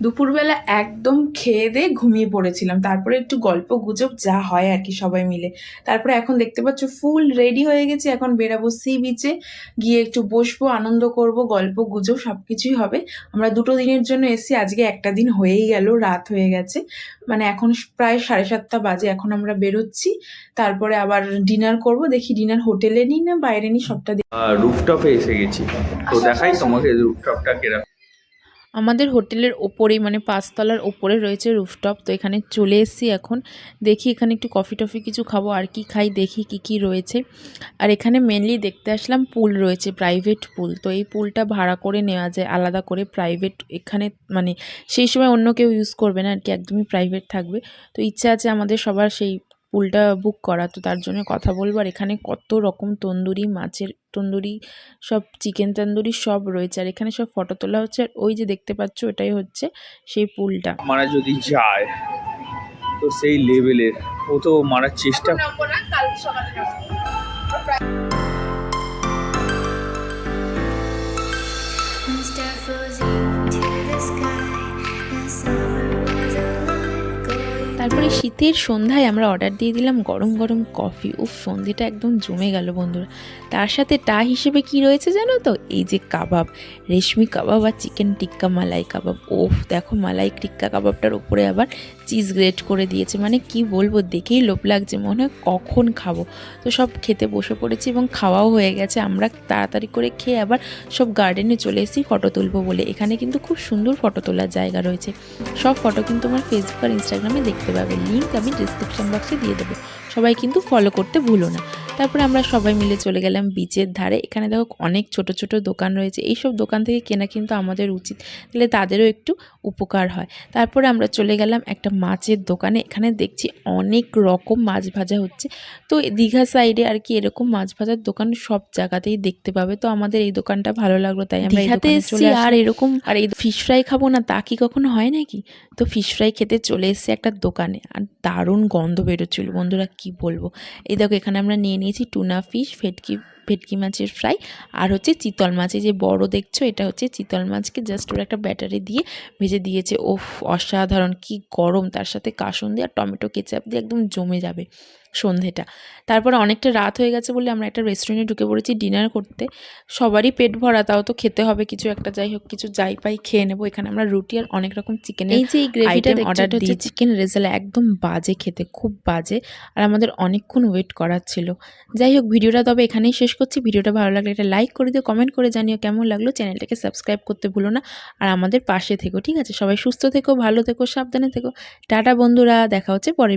দুপুরবেলা একদম খেয়ে দিয়ে ঘুমিয়ে পড়েছিলাম। তারপরে একটু গল্প গুজব যা হয় আর কি সবাই মিলে। তারপরে এখন দেখতে পাচ্ছ ফুল রেডি হয়ে গেছে। এখন বেরাবো সি বিচে গিয়ে একটু বসবো আনন্দ করব গল্প গুজব সব কিছুই হবে। আমরা দুটো দিনের জন্য এসি আজকে একটা দিন হয়েই গেল রাত হয়ে গেছে। মানে এখন প্রায় সাড়ে সাতটা বাজে। এখন আমরা বেরোচ্ছি। তারপরে আবার ডিনার করব। দেখি ডিনার হোটেলে নিই না বাইরে নিই সবটা দেখি। রুফটপে এসে গেছি। তো আচ্ছা, দেখাই আচ্ছা। তোমাকে রুফটপটা কেরকম। আমাদের হোটেলের ওপরেই মানে পাঁচতলার ওপরে রয়েছে রুফটপ তো এখানে চলে এসেছি এখন। দেখি এখানে একটু কফি টফি কিছু খাব, আর কি খাই, দেখি কি কি রয়েছে। আর এখানে মেনলি দেখতে আসলাম পুল রয়েছে প্রাইভেট পুল তো এই পুলটা ভাড়া করে নেওয়া যায়, আলাদা করে প্রাইভেট এখানে মানে সেই সময় অন্য কেউ ইউজ করবে না, আর কি একদমই প্রাইভেট থাকবে। তো ইচ্ছা আছে আমাদের সবার সেই পুলটা বুক করা তো তার জন্য কথা বলব। আর এখানে কত রকম তন্দুরি মাছের তন্দুরি সব চিকেন তন্দুরি সব রয়েছে। আর এখানে সব ফটো তোলা হচ্ছে। আর ওই যে দেখতে পাচ্ছ ওটাই হচ্ছে সেই পুলটা। মারা যদি যায় তো সেই লেভেলের ও তো মারার চেষ্টা। তারপরে শীতের সন্ধ্যায় আমরা অর্ডার দিয়ে দিলাম গরম গরম কফি ও সন্ধ্যেটা একদম জমে গেল বন্ধুরা। তার সাথে টা হিসেবে কি রয়েছে জানো তো? এই যে কাবাব, রেশমি কাবাব আর চিকেন টিক্কা মালাই কাবাব। ওফ দেখো মালাই টিক্কা কাবাবটার উপরে আবার চিজ গ্রেট করে দিয়েছে। মানে কি বলব, দেখেই লোভ লাগছে, মনে হয় কখন খাব। তো সব খেতে বসে পড়েছি এবং খাওয়াও হয়ে গেছে। আমরা তাড়াতাড়ি করে খেয়ে আবার সব গার্ডেনে চলে এসেছি ফটো তুলবো বলে। এখানে কিন্তু খুব সুন্দর ফটো তোলার জায়গা রয়েছে। সব ফটো কিন্তু আমার ফেসবুক আর ইনস্টাগ্রামে দেখতে পাবে। লিঙ্ক আমি ডিসক্রিপশন বক্সে দিয়ে দেবো। সবাই কিন্তু ফলো করতে ভুলো না। তারপরে আমরা সবাই মিলে চলে গেলাম বিচের ধারে। এখানে দেখো অনেক ছোট ছোট দোকান রয়েছে। এইসব দোকান থেকে কেনা কিন্তু আমাদের উচিত তাহলে তাদেরও একটু উপকার হয়। তারপরে আমরা চলে গেলাম একটা মাছের দোকানে। এখানে দেখছি অনেক রকম মাছ ভাজা হচ্ছে। তো দীঘা সাইডে আর কি এরকম মাছ ভাজার দোকান সব জায়গাতেই দেখতে পাবে। তো আমাদের এই দোকানটা ভালো লাগল তাই আমরা দীঘাতে এসেছি চলে আর আর এরকম আর এই ফিশ ফ্রাই খাব না তা কি কখনো হয় নাকি? তো ফিশ ফ্রাই খেতে চলে এসেছি একটা দোকানে। আর দারুণ গন্ধ বেরোচ্ছিল। বন্ধুরা কি বলব? এই দেখো এখানে আমরা নিয়ে নিয়েছি টুনা ফিশ ফেটকি ভেটকি মাছের ফ্রাই আর হচ্ছে চিতল মাছ। এই যে বড় দেখছ, এটা হচ্ছে চিতল মাছকে জাস্ট ওর একটা ব্যাটারি দিয়ে ভেজে দিয়েছে। ওফ, অসাধারণ, কি গরম, তার সাথে কাসুন দিয়ে আর টমেটো কেচাপ দিয়ে একদম জমে যাবে। সন্ধেটা। তারপরে অনেকটা রাত হয়ে গেছে বলে আমরা একটা রেস্টুরেন্টে ঢুকে পড়েছি ডিনার করতে। সবারই পেট ভরা তাও তো খেতে হবে কিছু একটা যাই হোক কিছু যাই পাই খেয়ে নেব। এখানে আমরা রুটি আর অনেক রকম চিকেন এই যে এই গ্রেভিটা অর্ডার দিয়েছি। চিকেন রেজালা একদম বাজে খেতে খুব বাজে। আর আমাদের অনেকক্ষণ ওয়েট করার ছিল। যাই হোক ভিডিওটা তবে এখানেই শেষ করছি। ভিডিওটা ভালো লাগলে এটা লাইক করে দিও কমেন্ট করে জানিও কেমন লাগল। চ্যানেলটাকে সাবস্ক্রাইব করতে ভুলো না। আর আমাদের পাশে থেকো ঠিক আছে? সবাই সুস্থ থেকো ভালো থেকো সাবধানে থেকো। টাটা বন্ধুরা দেখা হচ্ছে পরে